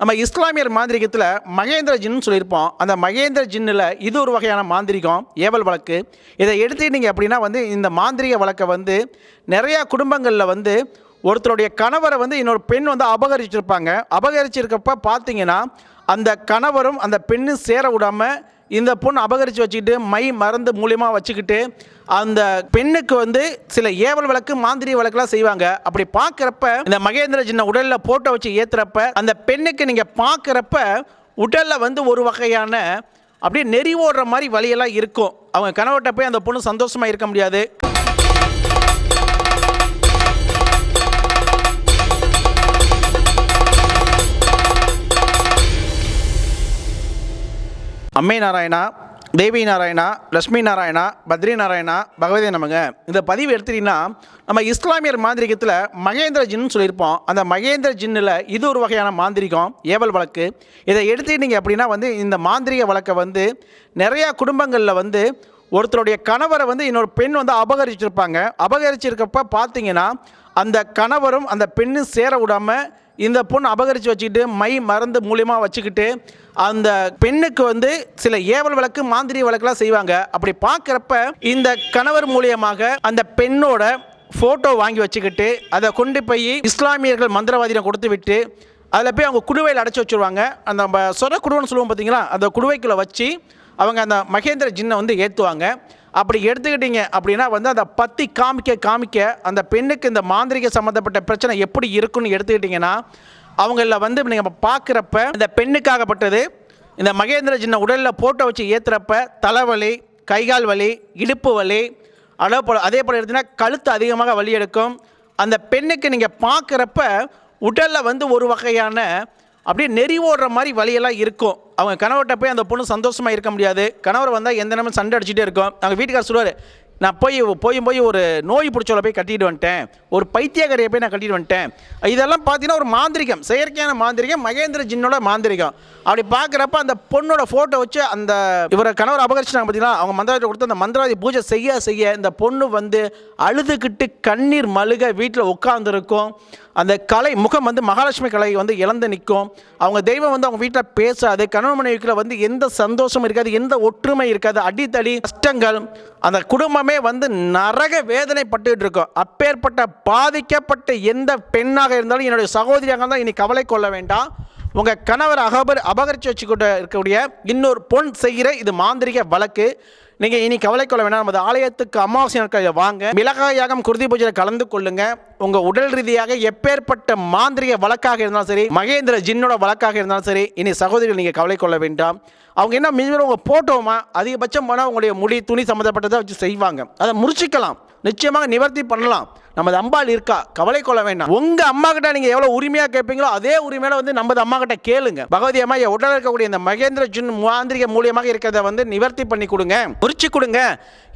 நம்ம இஸ்லாமியர் மாந்திரிகத்தில் மகேந்திர ஜின்னு சொல்லியிருப்போம். அந்த மகேந்திர ஜின்னில் இது ஒரு வகையான மாந்திரிகம் ஏவல் வழக்கு. இதை எடுத்துக்கிட்டீங்க அப்படின்னா வந்து இந்த மாந்திரிக வழக்கை வந்து நிறையா குடும்பங்களில் வந்து ஒருத்தருடைய கணவரை வந்து இன்னொரு பெண் வந்து அபகரிச்சிருப்பாங்க. அபகரிச்சிருக்கப்ப பார்த்தீங்கன்னா அந்த கணவரும் அந்த பெண்ணும் சேர விடாமல் இந்த பொண்ணு அபகரித்து வச்சுக்கிட்டு மை மருந்து மூலியமாக வச்சுக்கிட்டு அந்த பெண்ணுக்கு வந்து சில ஏவல் விளக்கு மாந்திரிய விளக்குலாம் செய்வாங்க. அப்படி பார்க்குறப்ப இந்த மகேந்திர ஜின்ன உடலில் போட்டோ வச்சு ஏற்றுறப்ப அந்த பெண்ணுக்கு நீங்கள் பார்க்குறப்ப உடலில் வந்து ஒரு வகையான அப்படியே நெறி ஓடுற மாதிரி வழியெல்லாம் இருக்கும். அவங்க கணவர்கிட்ட போய் அந்த பொண்ணு சந்தோஷமாக இருக்க முடியாது. அம்மை நாராயணா தேவி நாராயணா லட்சுமி நாராயணா பத்ரி நாராயணா பகவதி நமங்க இந்த பதிவு எடுத்துட்டீங்கன்னா நம்ம இஸ்லாமியர் மாந்திரிகத்தில் மகேந்திர ஜின்னு சொல்லியிருப்போம். அந்த மகேந்திர ஜின்னில் இது ஒரு வகையான மாந்திரிகம் ஏவல் வழக்கு. இதை எடுத்துக்கிட்டீங்க அப்படின்னா வந்து இந்த மாந்திரிக வழக்கை வந்து நிறையா குடும்பங்களில் வந்து ஒருத்தருடைய கணவரை வந்து இன்னொரு பெண் வந்து அபகரிச்சிருப்பாங்க. அபகரிச்சிருக்கப்ப பார்த்தீங்கன்னா அந்த கணவரும் அந்த பெண்ணும் சேர விடாமல் இந்த பொண்ணு அபகரித்து வச்சுக்கிட்டு மை மருந்து மூலியமாக வச்சுக்கிட்டு அந்த பெண்ணுக்கு வந்து சில ஏவல் விளக்கு மாந்திரிய வழக்கெல்லாம் செய்வாங்க. அப்படி பார்க்குறப்ப இந்த கணவர் மூலியமாக அந்த பெண்ணோட ஃபோட்டோ வாங்கி வச்சுக்கிட்டு அதை கொண்டு போய் இஸ்லாமியர்கள் மந்திரவாதியிடம் கொடுத்து விட்டு அதில் போய் அவங்க குடுவையில் அடைச்சி வச்சுருவாங்க. அந்த நம்ம சொர குடுவைன்னு சொல்லுவோம் பார்த்தீங்களா அந்த குடுவைக்குள்ளே வச்சு அவங்க அந்த மகேந்திர ஜின்னை வந்து ஏற்றுவாங்க அப்படி எடுத்துக்கிட்டீங்க அப்படின்னா வந்து அந்த பற்றி காமிக்க காமிக்க அந்த பெண்ணுக்கு இந்த மாந்திரிக சம்மந்தப்பட்ட பிரச்சனை எப்படி இருக்குன்னு எடுத்துக்கிட்டிங்கன்னா அவங்கள வந்து நீங்கள் பார்க்குறப்ப இந்த பெண்ணுக்காகப்பட்டது இந்த மகேந்திர ஜின்ன உடலில் போட்டோ வச்சு ஏற்றுறப்ப தலைவலி கைகால் வலி இடுப்பு வலி அதே போல் அதே போல் எடுத்தீங்கன்னா கழுத்து அதிகமாக வலி எடுக்கும். அந்த பெண்ணுக்கு நீங்கள் பார்க்குறப்ப உடலில் வந்து ஒரு வகையான அப்படியே நெறி ஓடுற மாதிரி வழியெல்லாம் இருக்கும். அவங்க கணவர்கிட்ட போய் அந்த பொண்ணு சந்தோஷமாக இருக்க முடியாது. கணவர் வந்தால் எந்த நேரமும் சண்டை அடிச்சுட்டே இருக்கும். அவங்க வீட்டுக்காரர் சொல்லுவார் நான் போய் போய் போய் ஒரு நோய் பிடிச்சவளை போய் கட்டிட்டு வந்துட்டேன். ஒரு பைத்தியக்காரியை போய் நான் கட்டிட்டு வந்துட்டேன். இதெல்லாம் பார்த்தீங்கன்னா ஒரு மாந்திரிகம். செயற்கையான மாந்திரிகம் மகேந்திர ஜின்னோட மாந்திரிகம். அப்படி பார்க்குறப்ப அந்த பொண்ணோட ஃபோட்டோ வச்சு அந்த இவரை கணவர் அபகரிச்சினாங்க பார்த்தீங்கன்னா அவங்க மந்திராஜை கொடுத்து அந்த மந்திராஜி பூஜை செய்ய செய்ய இந்த பொண்ணு வந்து அழுதுகிட்டு கண்ணீர் மழுக வீட்டில் உட்காந்துருக்கும் அந்த கலை முகம் வந்து மகாலட்சுமி கலை வந்து இழந்து நிற்கும். அவங்க தெய்வம் வந்து அவங்க வீட்டில் பேசாது. கணவன் மனைவிக்குள்ள வந்து எந்த சந்தோஷம் இருக்காது எந்த ஒற்றுமை இருக்காது. அடித்தடி கஷ்டங்கள் அந்த குடும்பம் வந்து நரக வேதனைப்பட்டு இருக்கும். அப்பேற்பட்ட பாதிக்கப்பட்ட எந்த பெண்ணாக இருந்தாலும் என்னுடைய சகோதரியாக இருந்தால் இனி கவலை கொள்ள வேண்டாம். உங்கள் கணவர் அகபர் அபகரித்து வச்சுக்கிட்டு இருக்கக்கூடிய இன்னொரு பொன் செய்கிற இது மாந்திரிக வழக்கு. நீங்கள் இனி கவலை கொள்ள வேண்டாம். நமது ஆலயத்துக்கு அமாவாசை நாட்கள் வாங்க. மிளகாயாகம் குருதி பூஜையில் கலந்து கொள்ளுங்கள் உங்கள் உடல் ரீதியாக எப்பேற்பட்ட மாந்திரிக வழக்காக இருந்தாலும் சரி மகேந்திர ஜின்னோட வழக்காக இருந்தாலும் சரி இனி சகோதரிகள் நீங்கள் கவலை கொள்ள வேண்டாம். அவங்க என்ன மிஞ்சி உங்கள் போட்டோமா? அதிகபட்சம் போனால் உங்களுடைய முடி துணி சம்மந்தப்பட்டதை வச்சு செய்வாங்க. அதை முறிச்சிக்கலாம். நிச்சயமாக நிவர்த்தி பண்ணலாம். நமது அம்பாள் இருக்கா? கவலை கொள்ள வேண்டாம். உங்க அம்மா கிட்ட நீங்க எவ்வளவு உரிமையா கேட்பீங்களோ அதே உரிமையில வந்து நமது அம்மா கிட்ட கேளுங்க. பகவதி அம்மா என் உடல் இருக்கக்கூடிய இந்த மகேந்திர ஜுன் மாந்திரிக மூலியமாக இருக்கிறத வந்து நிவர்த்தி பண்ணி கொடுங்க. முறிச்சு கொடுங்க.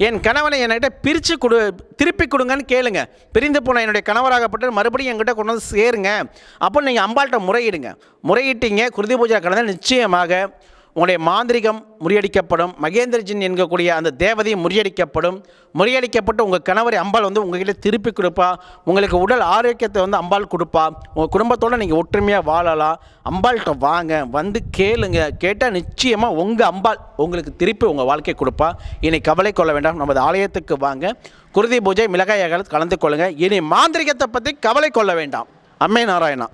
என் கணவனை என்கிட்ட பிரிச்சு கொடு திருப்பி கொடுங்கன்னு கேளுங்க. பிரிந்து போன என்னுடைய கணவராகப்பட்டு மறுபடியும் என்கிட்ட கொண்டு வந்து சேருங்க. அப்போ நீங்கள் அம்பாள்கிட்ட முறையிடுங்க. முறையிட்டீங்க குருதி பூஜை கடந்த நிச்சயமாக உங்களுடைய மாந்திரிகம் முறியடிக்கப்படும் மகேந்திரஜின் என்கக்கூடிய அந்த தேவதையும் முறியடிக்கப்படும் முறியடிக்கப்பட்டு உங்கள் கணவரை அம்பாள் வந்து உங்ககிட்ட திருப்பி கொடுப்பா உங்களுக்கு உடல் ஆரோக்கியத்தை வந்து அம்பாள் கொடுப்பா உங்கள் குடும்பத்தோடு நீங்கள் ஒற்றுமையாக வாழலாம் அம்பாள்கிட்ட வாங்க வந்து கேளுங்க கேட்டால் நிச்சயமாக உங்கள் அம்பாள் உங்களுக்கு திருப்பி உங்கள் வாழ்க்கை கொடுப்பா. இனி கவலை கொள்ள வேண்டாம் நமது ஆலயத்துக்கு வாங்க. குருதி பூஜை மிளகாய் கலந்து கொள்ளுங்கள் இனி மாந்திரிகத்தை பற்றி கவலை கொள்ள வேண்டாம். அம்மை நாராயணா.